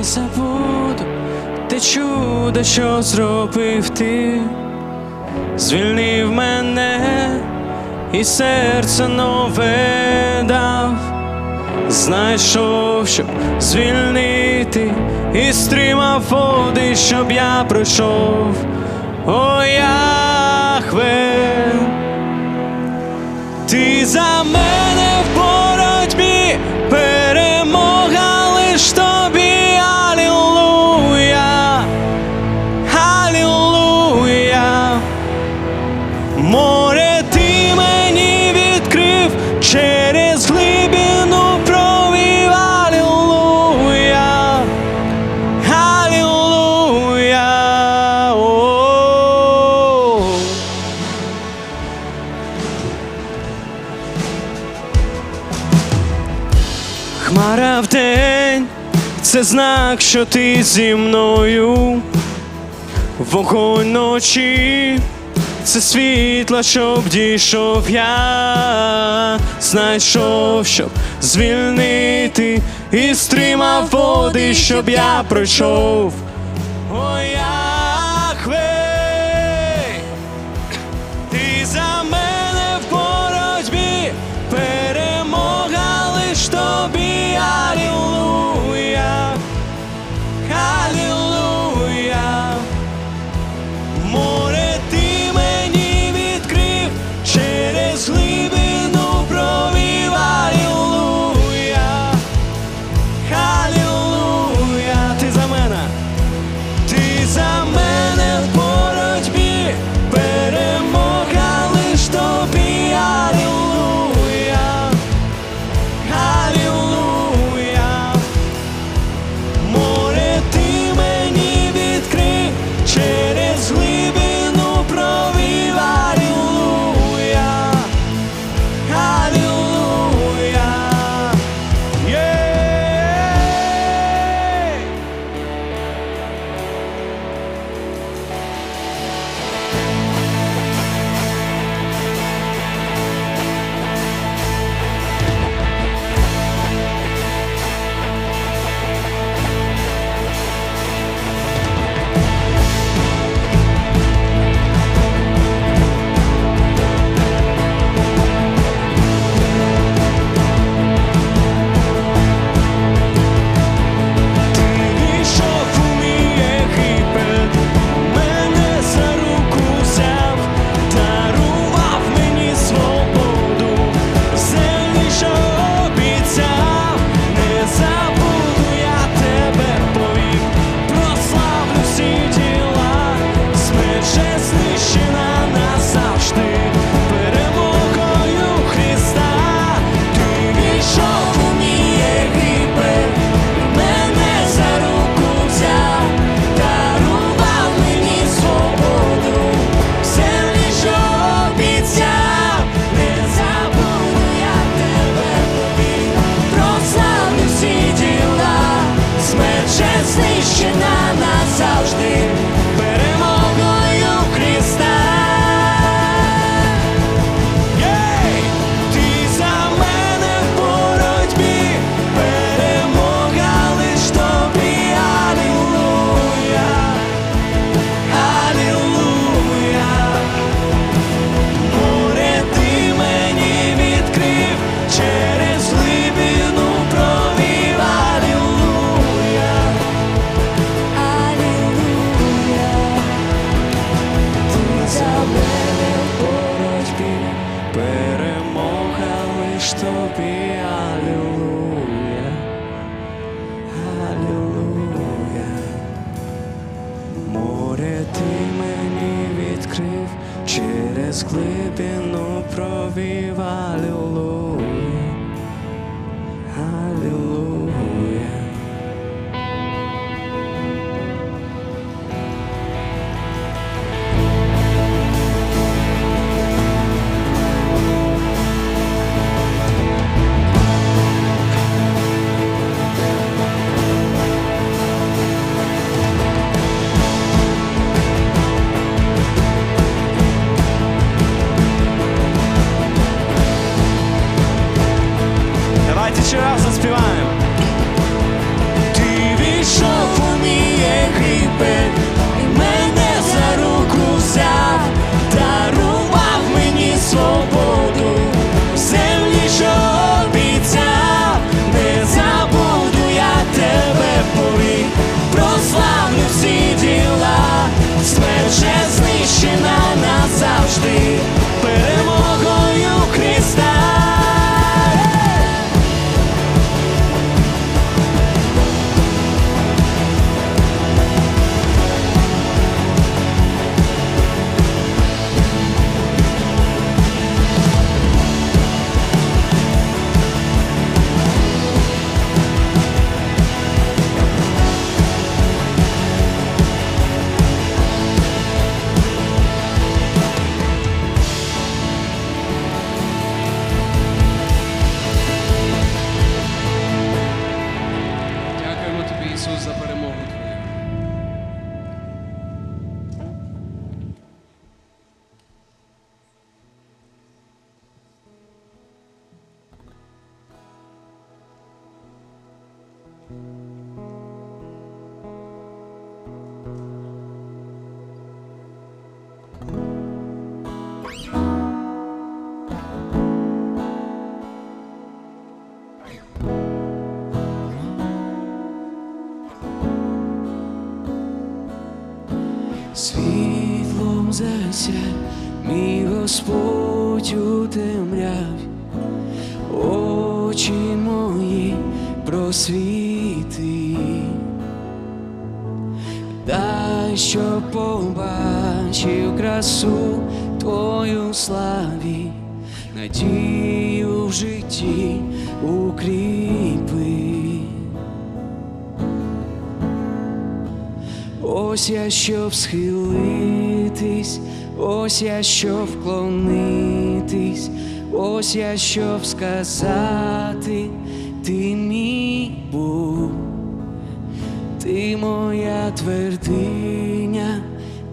не забуду те чудо, що зробив ти, звільнив мене і серце нове дав, знайшов, щоб звільнити і стримав води, щоб я пройшов. О, Яхве, ти за мене в Бог. Якщо ти зі мною вогонь ночі, це світла, щоб дійшов я, знайшов, щоб звільнити і стримав води, щоб я пройшов. Ой, я Світлом засяй, мій Господь у темряві, побачив красу Твою славі, надію в житті укріпи. Ось я щоб схилитись, ось я щоб вклонитись, ось я щоб сказати, ти мій Бог, ти моя твердиня,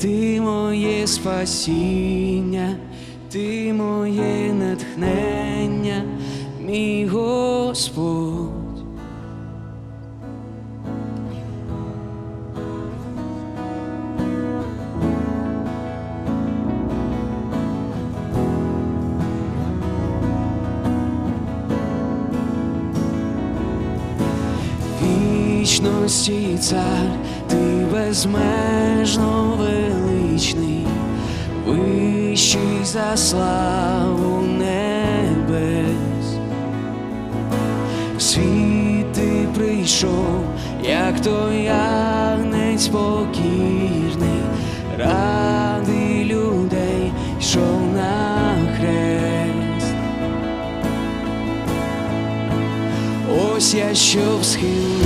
ти моє спасіння, ти моє натхнення, мій Господь. вічності цар, ти безмежно величний, вищий за славу небес. В світ ти прийшов, як той ягнець покірний, ради людей йшов на хрест. Ось я щоб схилитись,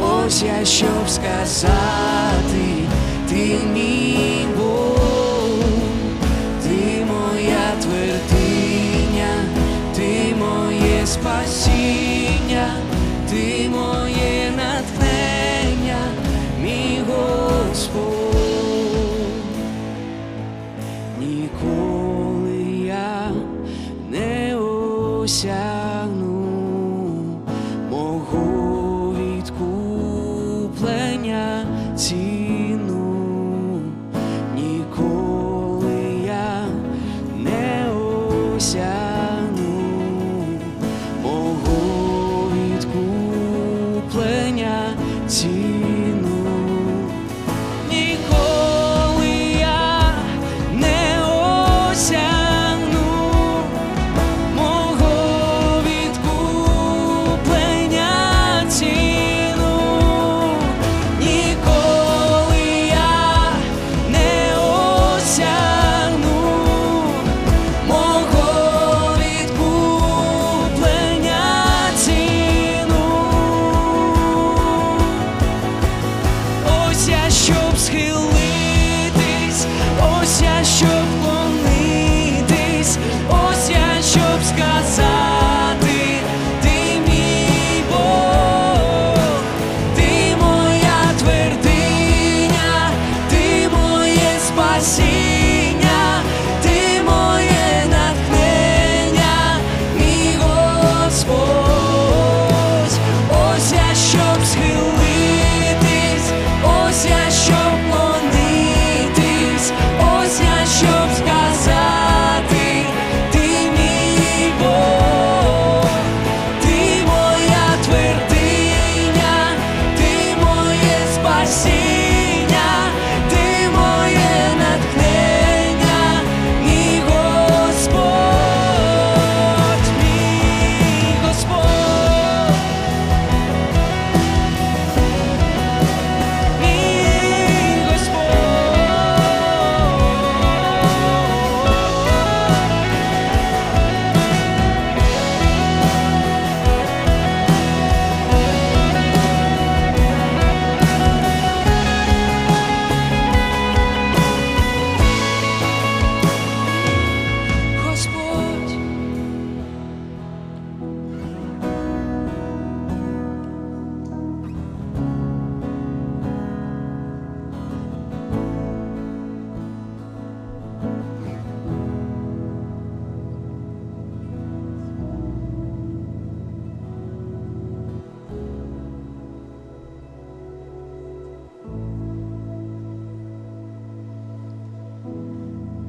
ось я щоб сказати, ти мій Бог, ти моя твердиня, ти моє спасіння, ти моє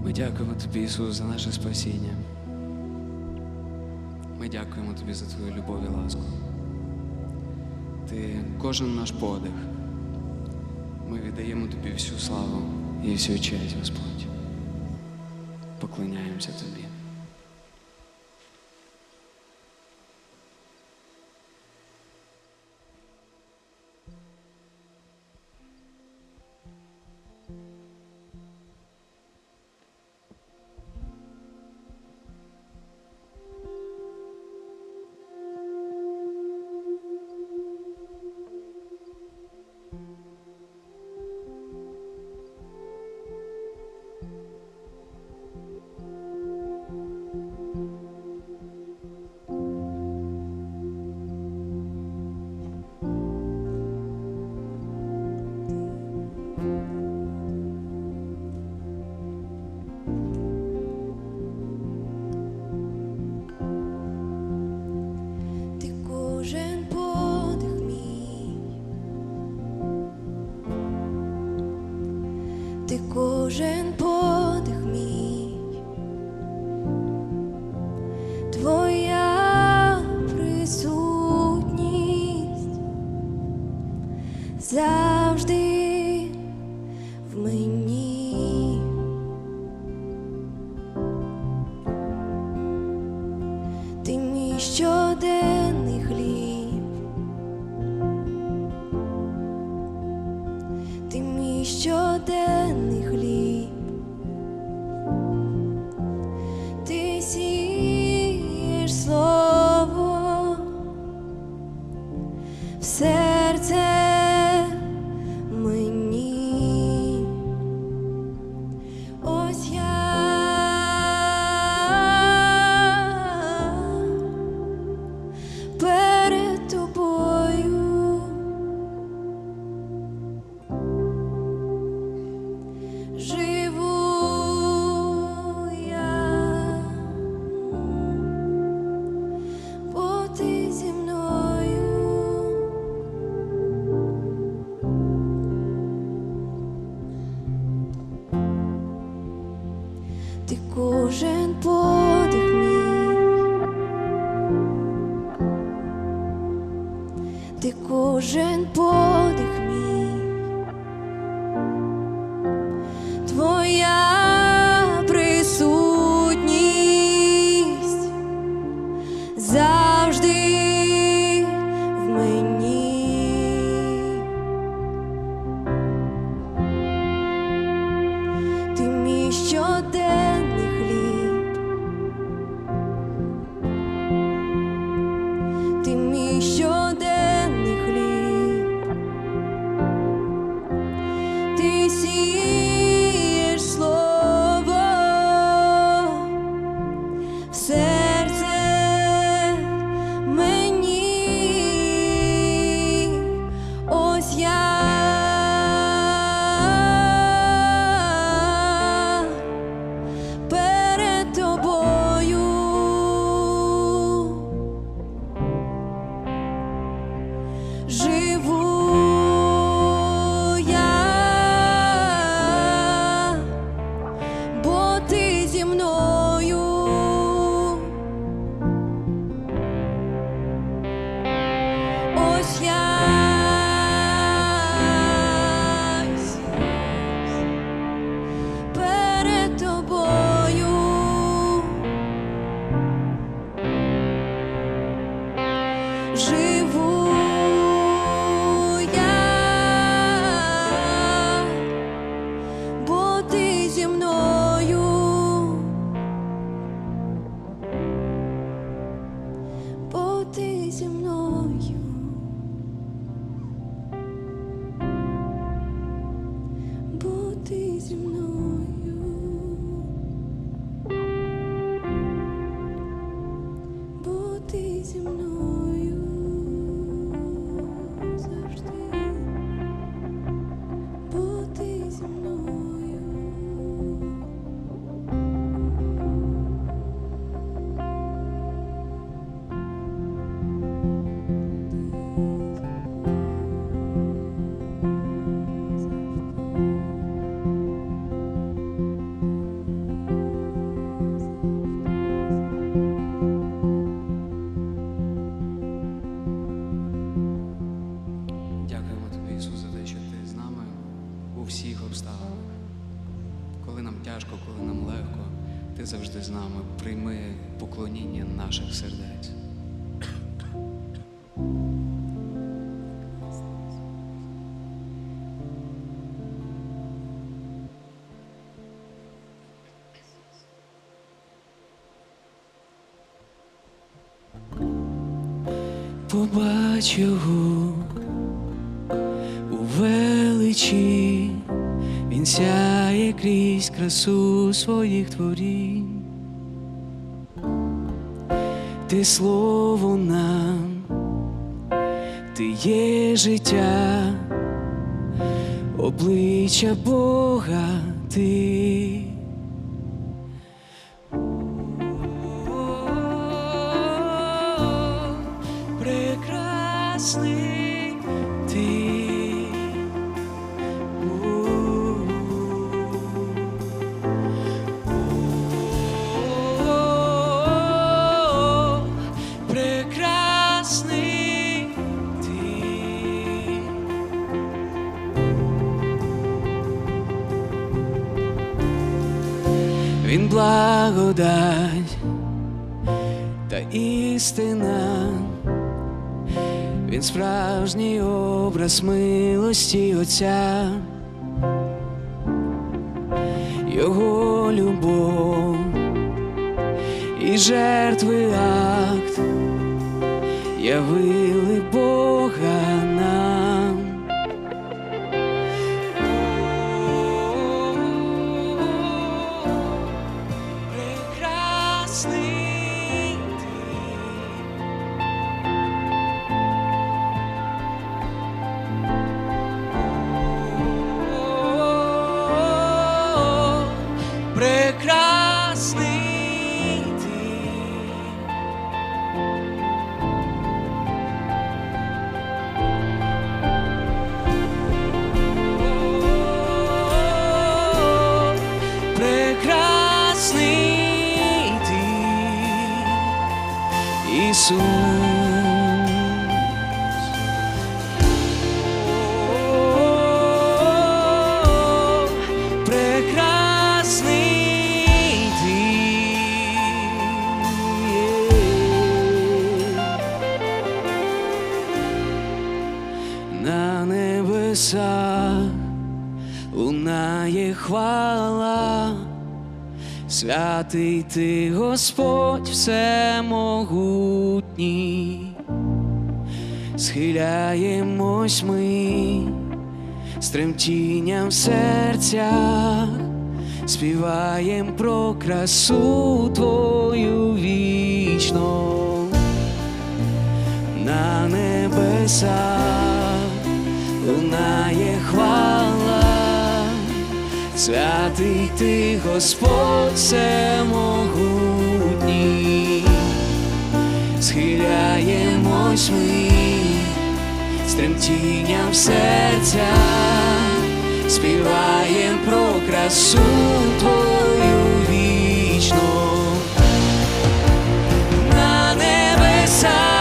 Ми дякуємо Тобі, Ісус, за наше спасіння. Ми дякуємо Тобі за Твою любов і ласку. Ти кожен наш подих. Ми віддаємо Тобі всю славу і всю честь, Господь. Поклоняємося Тобі. жити. Побач його у величі, він сяє крізь красу своїх творінь. Ти слово нам, ти є життя, обличчя Бога ти. Він справжній образ милості Отця, Його любов і жертви акт явили Бога Ісус. Святий ти Господь всемогутній, схиляємось ми з тремтінням в співаєм про красу Твою вічну на небесах лунає хвала. Святий ти Господь всемогутній, схиляємось ми з тремтінням серця, співаєм про красу Твою вічну. На небесах